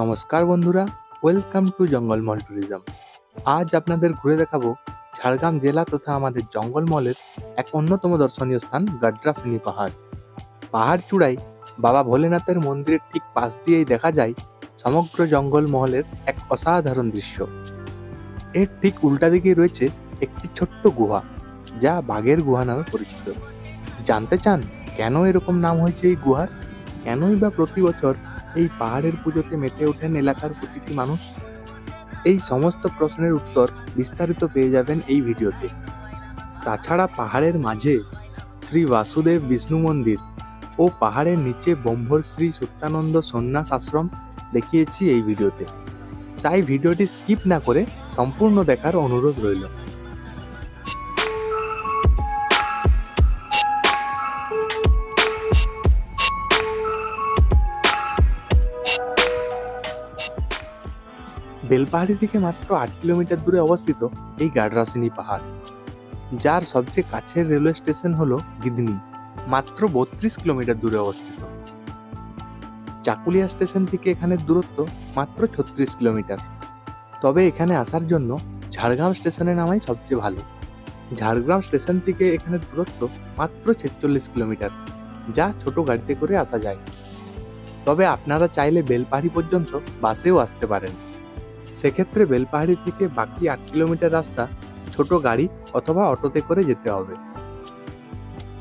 নমস্কার বন্ধুরা welcome to জঙ্গলমল tourism আজ আপনাদের ঘুরে দেখাবো ঝাড়গ্রাম জেলা তথা আমাদের জঙ্গলমহলের এক অন্যতম দর্শনীয় স্থান গাড্রাসিনী পাহাড়। পাহাড় চূড়ায় বাবা ভোলেনাথের মন্দিরের ঠিক পাশ দিয়েই দেখা যায় সমগ্র জঙ্গলমহলের এক অসাধারণ দৃশ্য। এর ঠিক উল্টা দিকে রয়েছে একটি ছোট্ট গুহা, যা বাঘের গুহা নামে পরিচিত। জানতে চান কেন এরকম নাম হয়েছে এই গুহার? কেনই বা প্রতি বছর এই পাহাড়ের পুজোতে মেতে ওঠেন এলাকার প্রতিটি মানুষ? এই সমস্ত প্রশ্নের উত্তর বিস্তারিত পেয়ে যাবেন এই ভিডিওতে। তাছাড়া পাহাড়ের মাঝে শ্রী বাসুদেব বিষ্ণু মন্দির ও পাহাড়ের নিচে ব্রহ্মর শ্রী সত্যানন্দ সন্ন্যাস আশ্রম দেখিয়েছি এই ভিডিওতে। তাই ভিডিওটি স্কিপ না করে সম্পূর্ণ দেখার অনুরোধ রইল। বেলপাহাড়ি থেকে মাত্র আট কিলোমিটার দূরে অবস্থিত এই গাডরাসিনী পাহাড়, যার সবচেয়ে কাছের রেলওয়ে স্টেশন হলো গিদনি, মাত্র বত্রিশ কিলোমিটার দূরে অবস্থিত। চাকুলিয়া স্টেশন থেকে এখানের দূরত্ব মাত্র ছত্রিশ কিলোমিটার। তবে এখানে আসার জন্য ঝাড়গ্রাম স্টেশনে নামাই সবচেয়ে ভালো। ঝাড়গ্রাম স্টেশন থেকে এখানের দূরত্ব মাত্র ছেচল্লিশ কিলোমিটার, যা ছোট গাড়িতে করে আসা যায়। তবে আপনারা চাইলে বেলপাহাড়ি পর্যন্ত বাসেও আসতে পারেন। সেক্ষেত্রে বেলপাহাড়ি থেকে বাকি আট কিলোমিটার রাস্তা, ছোট গাড়ি অথবা অটোতে করে যেতে হবে।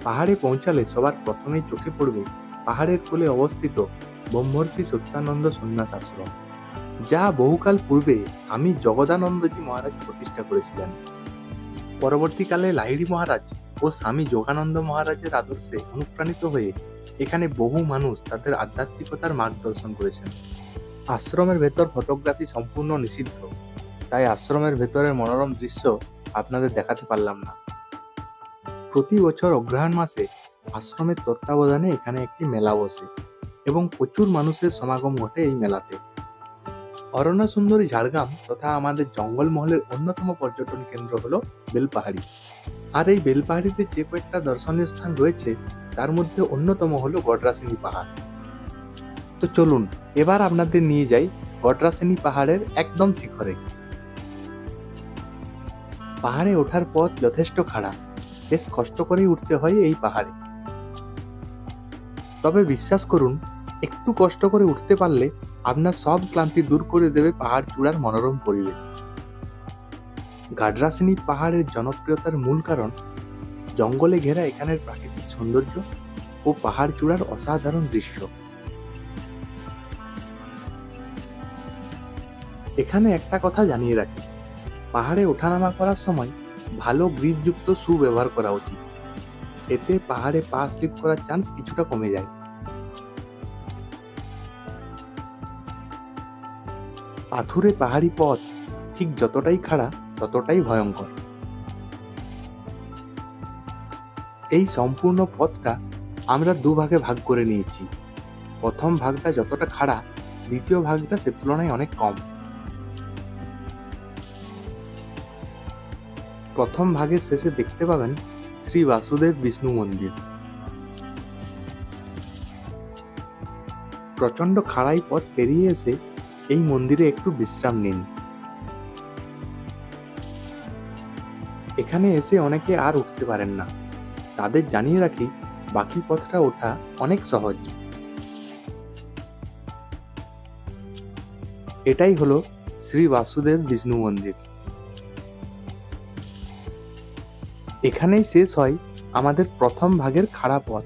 পাহাড়ে পৌঁছালে সবার প্রথমেই চোখে পড়বে পাহাড়ের কোলে অবস্থিত ব্রহ্মর্ষি সত্যানন্দ সন্ন্যাস আশ্রম, যা বহুকাল পূর্বে আমি জগদানন্দজি মহারাজ প্রতিষ্ঠা করেছিলেন। পরবর্তীকালে লাহিড়ি মহারাজ ও স্বামী যোগানন্দ মহারাজের আদর্শে অনুপ্রাণিত হয়ে এখানে বহু মানুষ তাদের আধ্যাত্মিকতার মার্গদর্শন করেছেন। আশ্রমের ভেতর ফটোগ্রাফি সম্পূর্ণ নিষিদ্ধ। তাই আশ্রমের ভেতরের মনোরম দৃশ্য আপনাদের দেখাতে পারলাম না। প্রতি বছর অগ্রহায়ণ মাসে আশ্রমের তত্ত্বাবধানে এখানে একটি মেলা বসে এবং প্রচুর মানুষের সমাগম ঘটে এই মেলাতে। অরণ্য সুন্দরী ঝাড়গ্রাম তথা আমাদের জঙ্গলমহলের অন্যতম পর্যটন কেন্দ্র হলো বেলপাহাড়ি। আর এই বেলপাহাড়িতে যে কয়েকটা দর্শনীয় স্থান রয়েছে, তার মধ্যে অন্যতম হলো গডরাসিনী পাহাড়। তো চলুন, এবার আপনাদের নিয়ে যাই গডরাসেনি পাহাড়ের একদম শিখরে। পাহাড়ে ওঠার পথ যথেষ্ট খাড়া, বেশ কষ্ট করেই উঠতে হয় এই পাহাড়ে। তবে বিশ্বাস করুন, একটু কষ্ট করে উঠতে পারলে আপনার সব ক্লান্তি দূর করে দেবে পাহাড় চূড়ার মনোরম পরিবেশ। গাডরাসিনী পাহাড়ের জনপ্রিয়তার মূল কারণ, জঙ্গলে ঘেরা এখানের প্রাকৃতিক সৌন্দর্য ও পাহাড় চূড়ার অসাধারণ দৃশ্য। এখানে একটা কথা জানিয়ে রাখি। পাহাড়ে ওঠানামা করার সময় ভালো গ্রিপযুক্ত শু ব্যবহার করা উচিত। এতে পাহাড়ে পা স্লিপ করার চান্স কিছুটা কমে যায়। পাথুরে পাহাড়ি পথ ঠিক যতটাই খাড়া, ততটাই ভয়ঙ্কর। এই সম্পূর্ণ পথটা আমরা দুভাগে ভাগ করে নিয়েছি। প্রথম ভাগটা যতটা খাড়া, দ্বিতীয় ভাগটা সে তুলনায় অনেক কম। প্রথম ভাগের শেষে দেখতে পাবেন শ্রী বাসুদেব বিষ্ণু মন্দির। প্রচণ্ড খাড়াই পথ পেরিয়ে এসে এই মন্দিরে একটু বিশ্রাম নিন। এখানে এসে অনেকে আর উঠতে পারেন না। তাদের জানিয়ে রাখি, বাকি পথটা ওঠা অনেক সহজ। এটাই হলো শ্রী বাসুদেব বিষ্ণু মন্দির। এখানেই শেষ হয় আমাদের প্রথম ভাগের খাড়া পথ।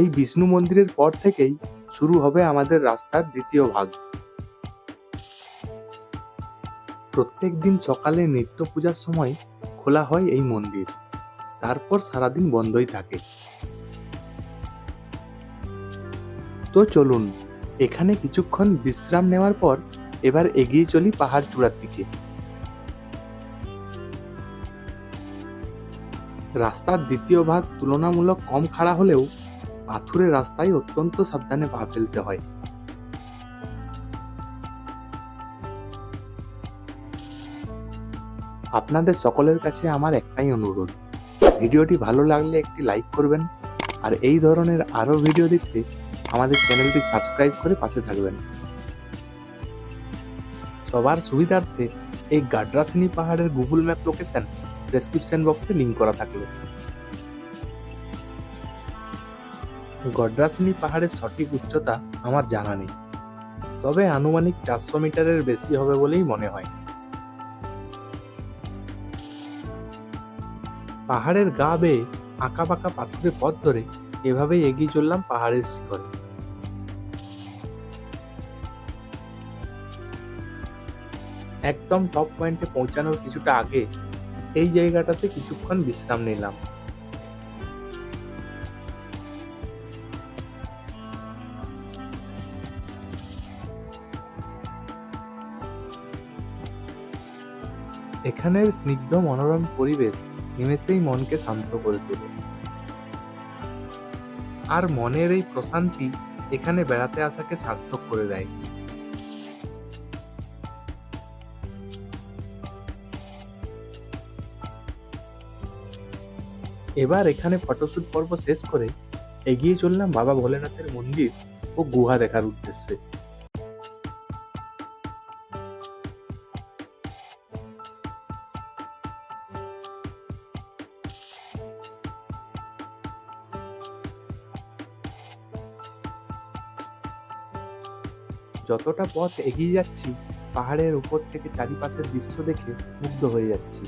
এই বিষ্ণু মন্দিরের পর থেকেই শুরু হবে আমাদের রাস্তার দ্বিতীয় ভাগ। প্রত্যেক দিন সকালে নিত্য পূজার সময় খোলা হয় এই মন্দির। তারপর সারাদিন বন্ধই থাকে। তো চলুন, এখানে কিছুক্ষণ বিশ্রাম নেওয়ার পর এবার এগিয়ে চলি পাহাড় চূড়ার দিকে। রাস্তার দ্বিতীয় ভাগ তুলনামূলক কম খাড়া হলেও পাথুরে রাস্তায় অত্যন্ত সাবধানে পা ফেলতে হয়। আপনাদের সকলের কাছে আমার একটাই অনুরোধ, ভিডিওটি ভালো লাগলে একটি লাইক করবেন আর এই ধরনের আরও ভিডিও দেখতে আমাদের চ্যানেলটি সাবস্ক্রাইব করে পাশে থাকবেন। সবার সুবিধার্থে এই গাড্রাসিনী পাহাড়ের গুগল ম্যাপ লোকেশন ডেসক্রিপশন বক্সে লিংক করা থাকবে। গড্রাসিনী পাহাড়ের সঠিক উচ্চতা আমার জানা নেই। তবে আনুমানিক চারশো মিটারের বেশি হবে বলেই মনে হয়। পাহাড়ের গা বেয়ে আঁকা বাঁকা পাথরের পথ ধরে এভাবেই এগিয়ে চললাম পাহাড়ের শিখরে। একদম টপ পয়েন্টে পৌঁছানোর কিছুটা আগে এই জায়গাটাতে কিছুক্ষণ বিশ্রাম নিলাম। এখানের স্নিগ্ধ মনোরম পরিবেশ নিমেষেই মনকে শান্ত করে তোলে। আর মনের এই প্রশান্তি এখানে বেড়াতে আসাকে সার্থক করে দেয়। এবার এখানে ফটোশ্যুট পর্ব শেষ করে এগিয়ে চললাম বাবা ভোলেনাথের মন্দির ও গুহা দেখার উদ্দেশ্যে। যতটা পথ এগিয়ে যাচ্ছি, পাহাড়ের উপর থেকে চারিপাশের দৃশ্য দেখে মুগ্ধ হয়ে যাচ্ছি।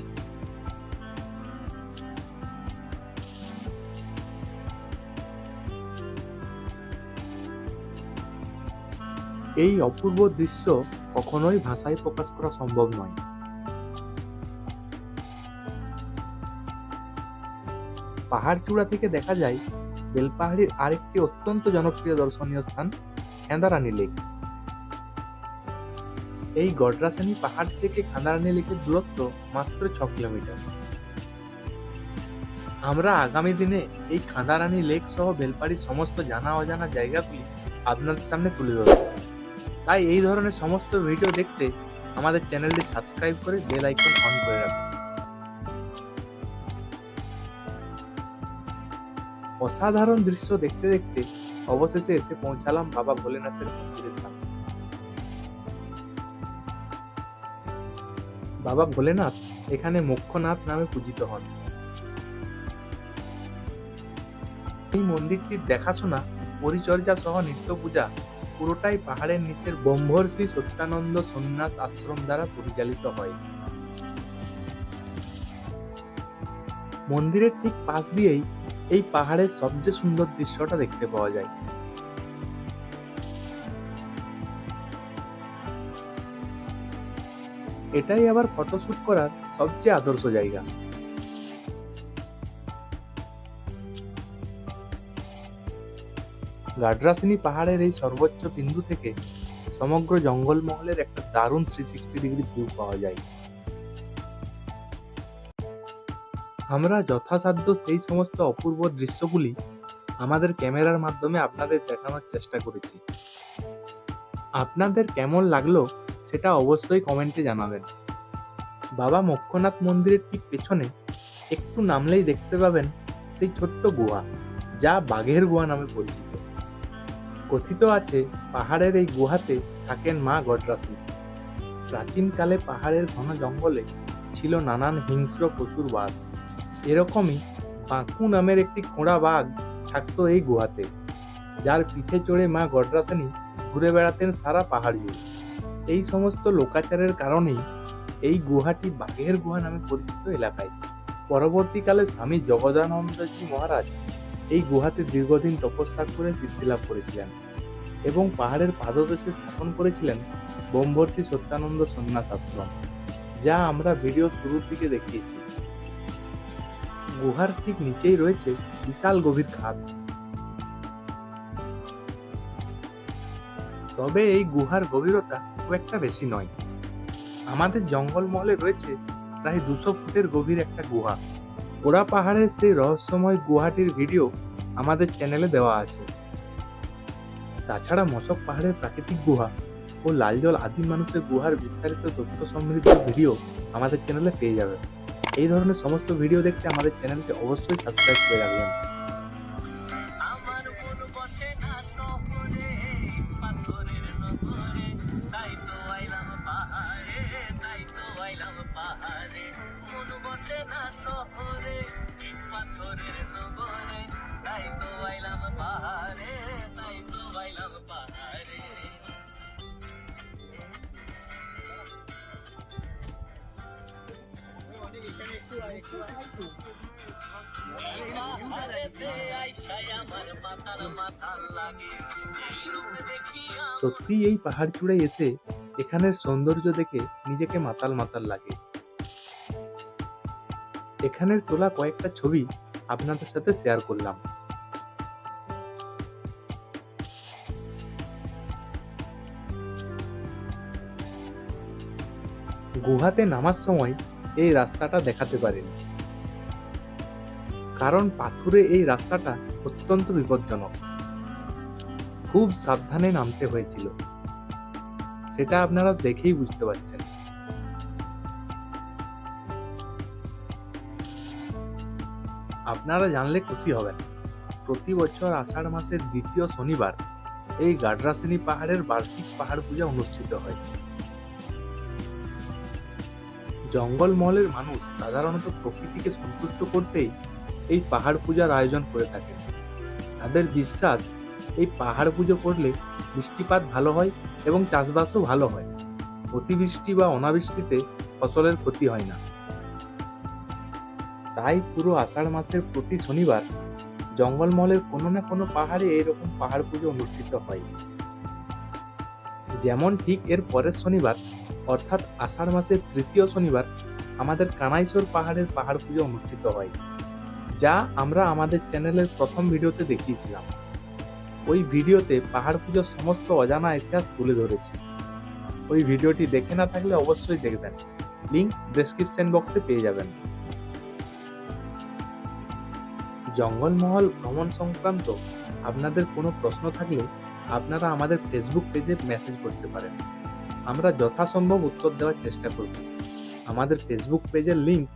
এই অপূর্ব দৃশ্য কখনোই ভাষায় প্রকাশ করা সম্ভব নয়। পাহাড় চূড়া থেকে দেখা যায়, বেলপাহাড়ির আরেকটি অত্যন্ত জনপ্রিয় দর্শনীয় স্থান খেঁদারানী লেক। এই গডরাসানি পাহাড় থেকে খান্দারানী লেকের দূরত্ব মাত্র ছ কিলোমিটার। আমরা আগামী দিনে এই খাঁদারানী লেক সহ বেলপাড়ির সমস্ত জানা অজানা জায়গাগুলি আপনাদের সামনে তুলে ধরব। তাই এই ধরনের সমস্ত ভিডিও দেখতে আমাদের চ্যানেলটি সাবস্ক্রাইব করে বেল আইকন অন করে রাখুন। অসাধারণ দৃশ্য দেখতে দেখতে অবশেষে এসে পৌঁছালাম বাবা ভোলেনাথের মন্দিরের সামনে। বাবা ভোলেনাথ এখানে মুখ্যনাথ নামে পূজিত হন। এই মন্দিরটির দেখাশোনা পরিচর্যা সহ নিত্য পূজা পুরোটাই পাহাড়ের নিচের ব্রহ্মর্ষি সত্যানন্দ সন্ন্যাস আশ্রম দ্বারা পরিচালিত হয়। মন্দিরের ঠিক পাশ দিয়েই এই পাহাড়ের সবচেয়ে সুন্দর দৃশ্যটা দেখতে পাওয়া যায়। এটাই আবার ফটোশুট করার সবচেয়ে আদর্শ জায়গা। গাডরাসিনী পাহাড়ের এই সর্বোচ্চ বিন্দু থেকে সমগ্র জঙ্গলমহলের একটা দারুণ থ্রি সিক্সটি ডিগ্রি ভিউ পাওয়া যায়। আমরা যথাসাধ্য সেই সমস্ত অপূর্ব দৃশ্যগুলি আমাদের ক্যামেরার মাধ্যমে আপনাদের দেখানোর চেষ্টা করেছি। আপনাদের কেমন লাগল সেটা অবশ্যই কমেন্টে জানাবেন। বাবা মক্ষনাথ মন্দিরের ঠিক পেছনে একটু নামলেই দেখতে পাবেন সেই ছোট্ট গুহা, যা বাঘের গুহা নামে পরিচিত। কথিত আছে, পাহাড়ের এই গুহাতে থাকেন মা গডরাসি প্রাচীনকালে পাহাড়ের ঘন জঙ্গলে ছিল নানান হিংস্র পশুর বাস। এরকমই বাঁকু নামের একটি খোঁড়া বাঘ থাকতো এই গুহাতে, যার পিঠে চড়ে মা গডরাসানি ঘুরে বেড়াতেন সারা পাহাড় এই সমস্ত লোকাচারের কারণেই এই গুহাটি বাঘের গুহা নামে পরিচিত এলাকায়। পরবর্তীকালে স্বামী জগদানন্দজি মহারাজ এই গুহাতে দীর্ঘদিন তপস্যা করে সিদ্ধি লাভ করেছিলেন এবং পাহাড়ের পাদদেশে স্থাপন করেছিলেন বোম্বর্ষী সত্যানন্দ সন্ন্যাস আশ্রম যা আমরা ভিডিও শুরুর দিকে দেখিয়েছি। গুহার ঠিক নিচেই রয়েছে বিশাল গভীর খাদ। তবে এই গুহার গভীরতা খুব একটা বেশি নয়। আমাদের জঙ্গলমহলে রয়েছে প্রায় দুশো ফুটের গভীর একটা গুহা। ওরা পাহাড়ের সেই রহস্যময় গুহাটির ভিডিও আমাদের চ্যানেলে দেওয়া আছে। তাছাড়া মশক পাহাড়ের প্রাকৃতিক গুহা ও লাল জল আদিম মানুষের গুহার বিস্তারিত তথ্য সমৃদ্ধ ভিডিও আমাদের চ্যানেলে পেয়ে যাবে এই ধরনের সমস্ত ভিডিও দেখতে আমাদের চ্যানেলকে অবশ্যই সাবস্ক্রাইব করে রাখবেন। সত্যি এই পাহাড় চূড়ায় এসে এখানের সৌন্দর্য দেখে নিজেকে মাতাল মাতাল লাগে। এখানের তোলা কয়েকটা ছবি আপনাদের সাথে শেয়ার করলাম। গুহাতে নামার সময় এই রাস্তাটা দেখাতে পারেনি। কারণ পাথুরে এই রাস্তাটা অত্যন্ত বিপজ্জনক। খুব সাবধানে নামতে হয়েছিল। সেটা আপনারা দেখেই বুঝতে পারছেন। আপনারা জানলে খুশি হবেন, প্রতি বছর আষাঢ় মাসের দ্বিতীয় শনিবার এই গাডরাসিনী পাহাড়ের বার্ষিক পাহাড় পূজা অনুষ্ঠিত হয়। জঙ্গলমহলের মানুষ সাধারণত প্রকৃতিকে সন্তুষ্ট করতেই এই পাহাড় পূজার আয়োজন করে থাকে। তাদের বিশ্বাস, এই পাহাড় পুজো করলে বৃষ্টিপাত ভালো হয় এবং চাষবাসও ভালো হয়। অতিবৃষ্টি বা অনাবৃষ্টিতে ফসলের ক্ষতি হয় না। তাই পুরো আষাঢ় মাসের প্রতি শনিবার জঙ্গলমহলের কোনো না কোনো পাহাড়ে এরকম পাহাড় পুজো অনুষ্ঠিত হয়। যেমন ঠিক এর পরের শনিবার অর্থাৎ আষাঢ় মাসের তৃতীয় শনিবার আমাদের কানাইশোর পাহাড়ের পাহাড় পুজো অনুষ্ঠিত হয়, যা আমরা আমাদের চ্যানেলের প্রথম ভিডিওতে দেখিয়েছিলাম। ওই ভিডিওতে পাহাড় পুজোর সমস্ত অজানা ইতিহাস তুলে ধরেছি। ওই ভিডিওটি দেখে না থাকলে অবশ্যই দেখবেন। লিঙ্ক ডেসক্রিপশন বক্সে পেয়ে যাবেন। জঙ্গলমহল ভ্রমণ সংক্রান্ত আপনাদের কোনো প্রশ্ন থাকলে আপনারা আমাদের ফেসবুক পেজে মেসেজ করতে পারেন। আমরা যথাসম্ভব উত্তর দেওয়ার চেষ্টা করব। আমাদের ফেসবুক পেজের লিংক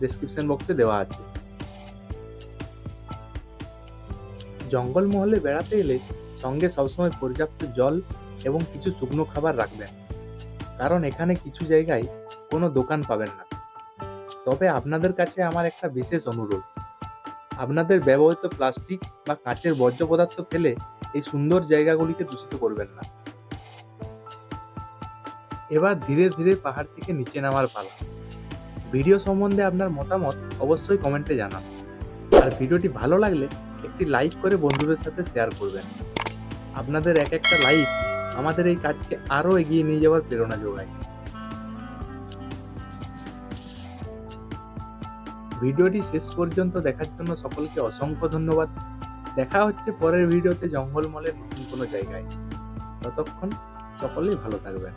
ডেসক্রিপশন বক্সে দেওয়া আছে। জঙ্গলমহলে বেড়াতে এলে সঙ্গে সবসময় পর্যাপ্ত জল এবং কিছু শুকনো খাবার রাখবেন। কারণ এখানে কিছু জায়গায় কোনো দোকান পাবেন না। তবে আপনাদের কাছে আমার একটা বিশেষ অনুরোধ। আপনাদের ব্যবহৃত প্লাস্টিক বা কাঁচের বর্জ্য পদার্থ ফেলে এই সুন্দর জায়গাগুলিকে দূষিত করবেন না। এবার ধীরে ধীরে পাহাড় থেকে নিচে নামার পালা। ভিডিও সম্বন্ধে আপনার মতামত অবশ্যই কমেন্টে জানান। আর ভিডিওটি ভালো লাগলে একটি লাইক করে বন্ধুদের সাথে শেয়ার করবেন। আপনাদের এক একটা লাইক আমাদের এই কাজকে আরও এগিয়ে নিয়ে যাওয়ার প্রেরণা যোগায়। ভিডিওটি শেষ পর্যন্ত দেখার জন্য সকলকে অসংখ্য ধন্যবাদ। দেখা হচ্ছে পরের ভিডিওতে জঙ্গলমলের নতুন কোনো জায়গায়। ততক্ষণ সকলেই ভালো থাকবেন।